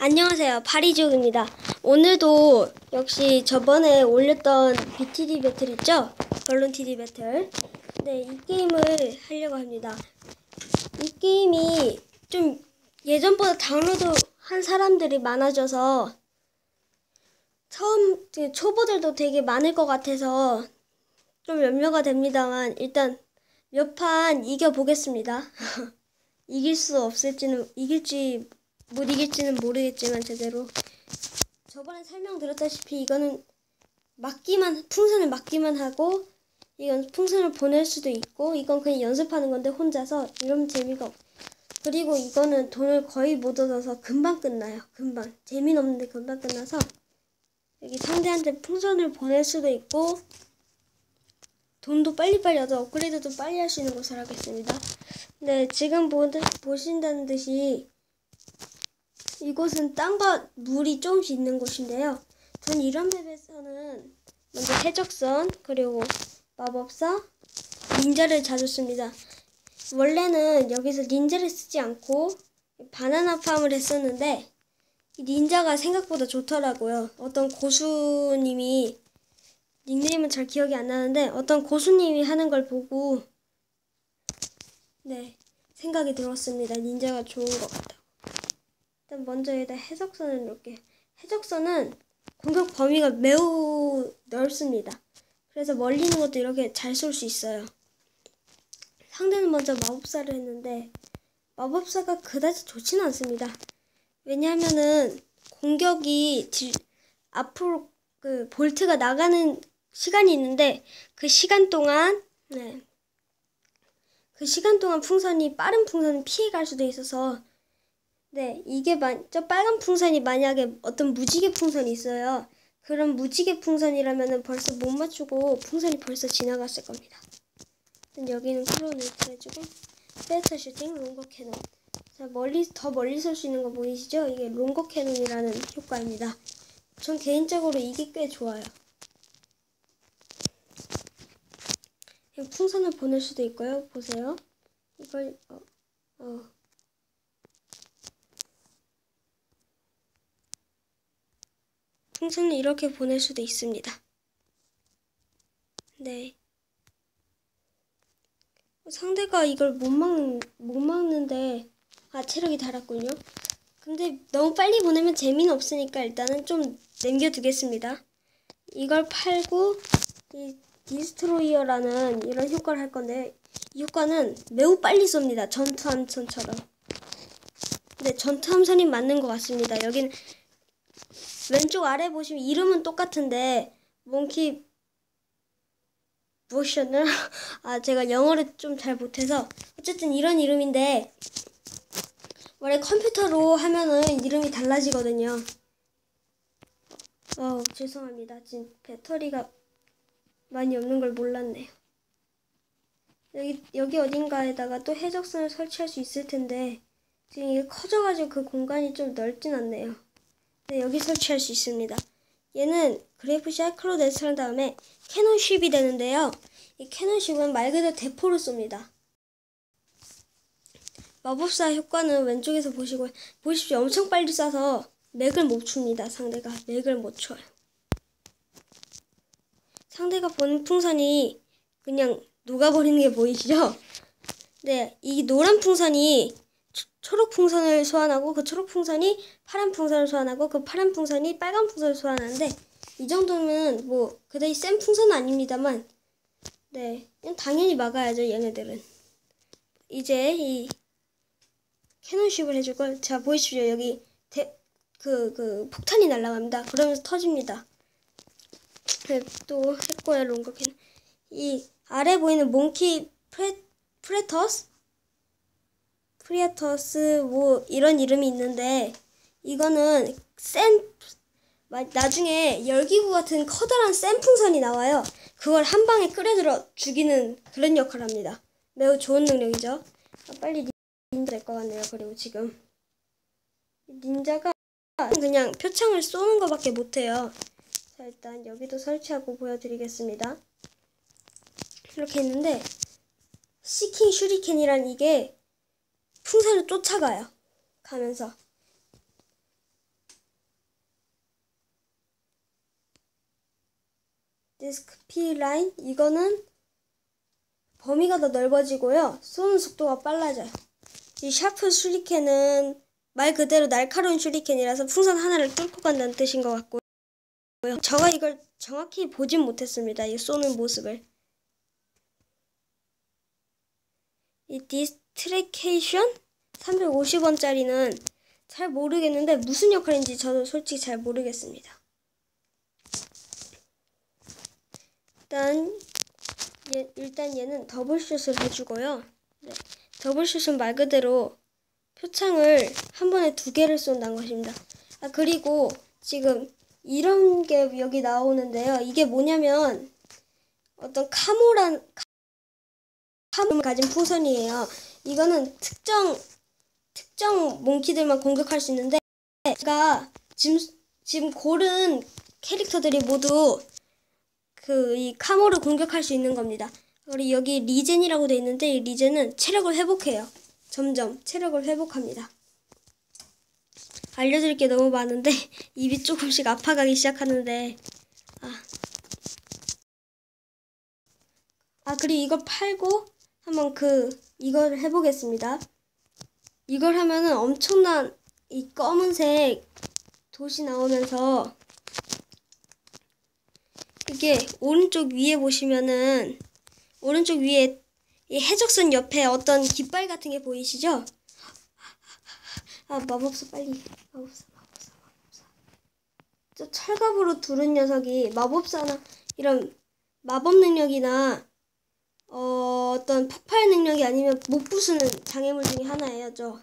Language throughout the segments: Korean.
안녕하세요. 파리족입니다. 오늘도 역시 저번에 올렸던 BTD 배틀 있죠? 벌룬 TD 배틀. 네, 이 게임을 하려고 합니다. 이 게임이 좀 예전보다 다운로드 한 사람들이 많아져서 처음 그 초보들도 되게 많을 것 같아서 좀 염려가 됩니다만 일단 몇 판 이겨 보겠습니다. 이길 수 없을지는 이길지 못 이길지는 모르겠지만 제대로 저번에 설명드렸다시피 이거는 막기만 풍선을 막기만 하고 이건 풍선을 보낼 수도 있고 이건 그냥 연습하는 건데 혼자서 이러면 재미가 없. 그리고 이거는 돈을 거의 못 얻어서 금방 끝나요. 금방 재미는 없는데 금방 끝나서 여기 상대한테 풍선을 보낼 수도 있고 돈도 빨리빨리 얻어 업그레이드도 빨리 할 수 있는 것을 하겠습니다. 네, 지금 보, 보신다는 듯이 이곳은 땅과 물이 조금씩 있는 곳인데요. 전 이런 맵에서는 먼저 해적선, 그리고 마법사, 닌자를 자주 씁니다. 원래는 여기서 닌자를 쓰지 않고 바나나 팜을 했었는데 이 닌자가 생각보다 좋더라고요. 어떤 고수님이 닉네임은 잘 기억이 안 나는데 어떤 고수님이 하는 걸 보고 네 생각이 들었습니다. 닌자가 좋은 것 같다고. 일단 먼저 여기다 해적선을 이렇게 해적선은 공격 범위가 매우 넓습니다. 그래서 멀리 있는 것도 이렇게 잘 쏠 수 있어요. 상대는 먼저 마법사를 했는데 마법사가 그다지 좋지는 않습니다. 왜냐하면은 공격이 질, 앞으로 그 볼트가 나가는 시간이 있는데 그 시간 동안 네. 그 시간 동안 풍선이 빠른 풍선은 피해갈 수도 있어서 네 이게 만, 저 빨간 풍선이 만약에 어떤 무지개 풍선이 있어요. 그럼 무지개 풍선이라면은 벌써 못 맞추고 풍선이 벌써 지나갔을 겁니다. 여기는 크로네트 해주고 베스트 슈팅 롱거 캐논 자 멀리 더 멀리 설수 있는 거 보이시죠? 이게 롱거 캐논이라는 효과입니다. 전 개인적으로 이게 꽤 좋아요. 풍선을 보낼 수도 있고요. 보세요. 이걸 어, 어. 풍선을 이렇게 보낼 수도 있습니다. 네. 상대가 이걸 못 막는 못 막는데 아 체력이 달았군요. 근데 너무 빨리 보내면 재미는 없으니까 일단은 좀 남겨두겠습니다. 이걸 팔고 이 디스트로이어라는 이런 효과를 할 건데 이 효과는 매우 빨리 쏩니다. 전투함선처럼. 네, 전투함선이 맞는 것 같습니다. 여긴 왼쪽 아래 보시면 이름은 똑같은데 몽키 모션을 아 제가 영어를 좀 잘 못해서 어쨌든 이런 이름인데 원래 컴퓨터로 하면은 이름이 달라지거든요. 어 죄송합니다. 지금 배터리가 많이 없는 걸 몰랐네요. 여기 여기 어딘가에다가 또 해적선을 설치할 수 있을 텐데 지금 이게 커져가지고 그 공간이 좀 넓진 않네요. 네, 여기 설치할 수 있습니다. 얘는 그래프 샤이클로 네스한 다음에 캐논쉽이 되는데요. 이 캐논쉽은 말 그대로 대포를 쏩니다. 마법사 효과는 왼쪽에서 보시고 보십시오. 엄청 빨리 쏴서 맥을 못 춥니다. 상대가 맥을 못 쳐요. 상대가 보는 풍선이 그냥 녹아버리는 게 보이시죠? 네, 이 노란 풍선이 초록 풍선을 소환하고 그 초록 풍선이 파란 풍선을 소환하고 그 파란 풍선이 빨간 풍선을 소환하는데 이 정도면 뭐 그다지 센 풍선은 아닙니다만 네 당연히 막아야죠 얘네들은. 이제 이 캐논쉽을 해줄 걸 자 보이시죠 여기 그그 그 폭탄이 날아갑니다. 그러면서 터집니다 네, 또 했고요 캐논 이 아래 보이는 몽키 프레, 프레터스 프리아터스 뭐 이런 이름이 있는데 이거는 센 나중에 열기구 같은 커다란 센 풍선이 나와요. 그걸 한 방에 끌어들여 죽이는 그런 역할을 합니다. 매우 좋은 능력이죠. 아, 빨리 닌자 될 것 같네요. 그리고 지금 닌자가 그냥 표창을 쏘는 것밖에 못해요. 자 일단 여기도 설치하고 보여드리겠습니다. 이렇게 있는데 시킹 슈리켄이란 이게 풍선을 쫓아가요. 가면서. 디스크 P 라인 이거는 범위가 더 넓어지고요. 쏘는 속도가 빨라져요. 이 샤프 슈리켄은 말 그대로 날카로운 슈리켄이라서 풍선 하나를 뚫고 간다는 뜻인 것 같고요. 제가 이걸 정확히 보진 못했습니다. 이 쏘는 모습을. 이 디스트레케이션 350원짜리는 잘 모르겠는데 무슨 역할인지 저도 솔직히 잘 모르겠습니다. 일단 얘, 일단 얘는 더블슛을 해주고요. 네, 더블슛은 말 그대로 표창을 한 번에 두 개를 쏜다는 것입니다. 아 그리고 지금 이런 게 여기 나오는데요. 이게 뭐냐면 어떤 카모란 카모를 가진 풍선이에요. 이거는 특정 특정 몽키들만 공격할 수 있는데 제가 지금 지금 고른 캐릭터들이 모두 그 이 카모를 공격할 수 있는 겁니다. 그리고 여기 리젠이라고 돼 있는데 이 리젠은 체력을 회복해요. 점점 체력을 회복합니다. 알려드릴 게 너무 많은데 입이 조금씩 아파가기 시작하는데 아, 아 그리고 이걸 팔고 한번 그 이걸 해보겠습니다. 이걸 하면은 엄청난 이 검은색 돛이 나오면서 이게 오른쪽 위에 보시면은 오른쪽 위에 이 해적선 옆에 어떤 깃발 같은 게 보이시죠? 아 마법사 빨리 마법사 마법사 마법사. 저 철갑으로 두른 녀석이 마법사나 이런 마법 능력이나 어, 어떤 폭발 능력이 아니면 못 부수는 장애물 중에 하나예요 저.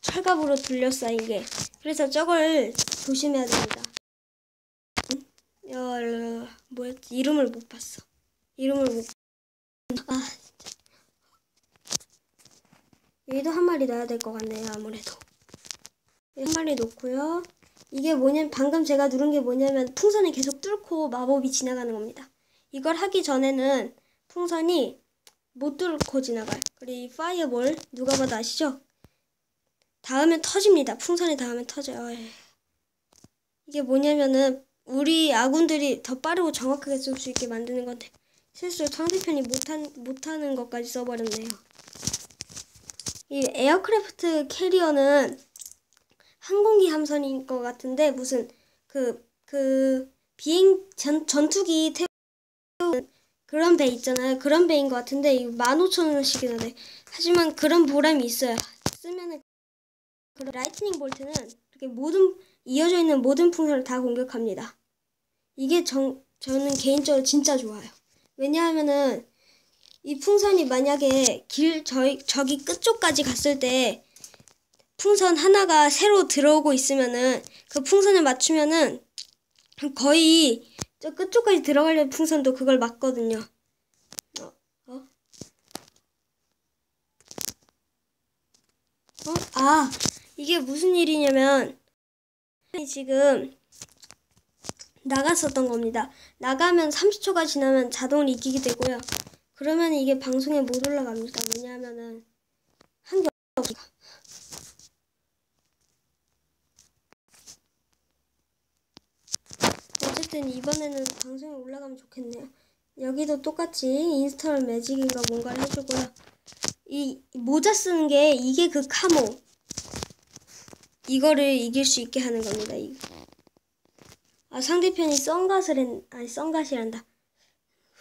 철갑으로 둘러싸인 게. 그래서 저걸 조심해야 됩니다. 어, 뭐였지? 이름을 못 봤어. 이름을 못 아, 여기도 한 마리 넣어야 될 것 같네요, 아무래도. 한 마리 놓고요. 이게 뭐냐면, 방금 제가 누른 게 뭐냐면, 풍선을 계속 뚫고 마법이 지나가는 겁니다. 이걸 하기 전에는 풍선이 못 뚫고 지나가요. 그리고 이 파이어볼, 누가 봐도 아시죠? 닿으면 터집니다. 풍선이 닿으면 터져요. 에이. 이게 뭐냐면은, 우리 아군들이 더 빠르고 정확하게 쏠 수 있게 만드는 건데, 실수로 상대편이 못한, 못하는 것까지 써버렸네요. 이 에어크래프트 캐리어는 항공기 함선인 것 같은데 무슨 그, 그 비행 전, 전투기 태우는 그런 배 있잖아요. 그런 배인 것 같은데 이 15,000원씩이나 돼. 하지만 그런 보람이 있어요. 쓰면은 그 라이트닝 볼트는 이렇게 모든 이어져 있는 모든 풍선을 다 공격합니다. 이게 정, 저는 개인적으로 진짜 좋아요. 왜냐하면은 이 풍선이 만약에 길 저희 저기 끝쪽까지 갔을 때 풍선 하나가 새로 들어오고 있으면은 그 풍선을 맞추면은 거의 저 끝쪽까지 들어가려는 풍선도 그걸 맞거든요. 어? 어? 어? 아 이게 무슨 일이냐면 지금 나갔었던 겁니다. 나가면 30초가 지나면 자동으로 이기게 되고요. 그러면 이게 방송에 못 올라갑니다. 왜냐하면은 한게 없으니까. 어쨌든 이번에는 방송에 올라가면 좋겠네요. 여기도 똑같이 인스톨 매직인가 뭔가를 해주고요. 이 모자 쓰는 게 이게 그 카모. 이거를 이길 수 있게 하는 겁니다. 아 상대편이 선갓을 했 아니 선갓이란다.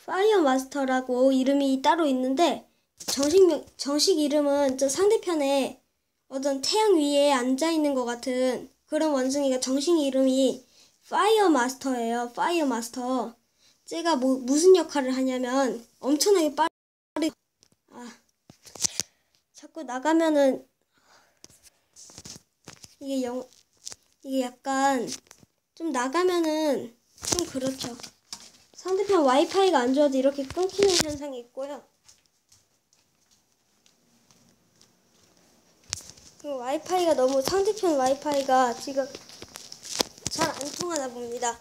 파이어 마스터라고 이름이 따로 있는데 정식 정식 이름은 저 상대편에 어떤 태양 위에 앉아 있는 것 같은 그런 원숭이가 정식 이름이 파이어 마스터예요. 파이어 마스터. 제가 뭐 무슨 역할을 하냐면 엄청나게 빠르 아 자꾸 나가면은 이게 영 이게 약간 좀 나가면은 좀 그렇죠. 상대편 와이파이가 안 좋아도 이렇게 끊기는 현상이 있고요. 그 와이파이가 너무 상대편 와이파이가 지금 잘 안 통하나 봅니다.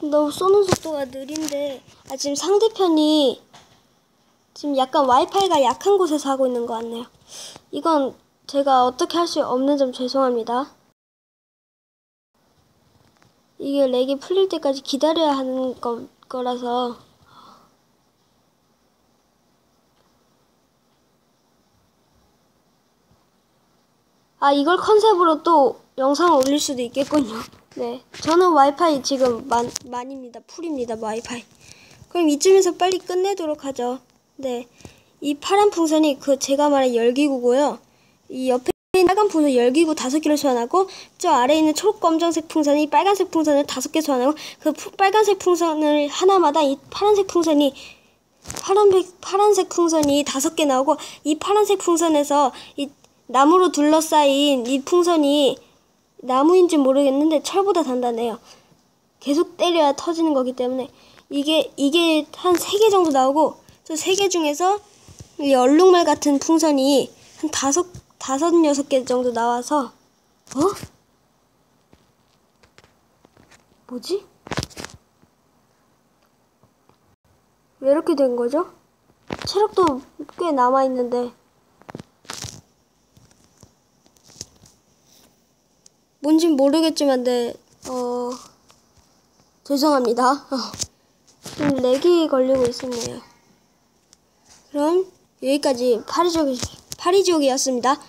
너무 쏘는 속도가 느린데 아 지금 상대편이 지금 약간 와이파이가 약한 곳에서 하고 있는 것 같네요. 이건 제가 어떻게 할 수 없는 점 죄송합니다. 이게 렉이 풀릴 때까지 기다려야 하는 거, 거라서 아 이걸 컨셉으로 또 영상을 올릴 수도 있겠군요. 네, 저는 와이파이 지금 만, 만입니다. 풀입니다. 와이파이. 그럼 이쯤에서 빨리 끝내도록 하죠. 네, 이 파란 풍선이 그 제가 말한 열기구고요. 이 옆에 빨간 풍선 열기구 다섯 개를 소환하고 저 아래에 있는 초록검정색 풍선이 빨간색 풍선을 다섯 개 소환하고 그 푸- 빨간색 풍선을 하나마다 이 파란색 풍선이 파란색 파란색 풍선이 다섯 개 나오고 이 파란색 풍선에서 이 나무로 둘러싸인 이 풍선이 나무인지 모르겠는데 철보다 단단해요. 계속 때려야 터지는 거기 때문에 이게 이게 한 세 개 정도 나오고 저 세 개 중에서 이 얼룩말 같은 풍선이 한 다섯 다섯 여섯 개 정도 나와서 어? 뭐지? 왜 이렇게 된 거죠? 체력도 꽤 남아 있는데 뭔진 모르겠지만 네, 어, 죄송합니다. 어, 좀 렉이 걸리고 있었네요. 그럼 여기까지 파리족, 파리족이었습니다.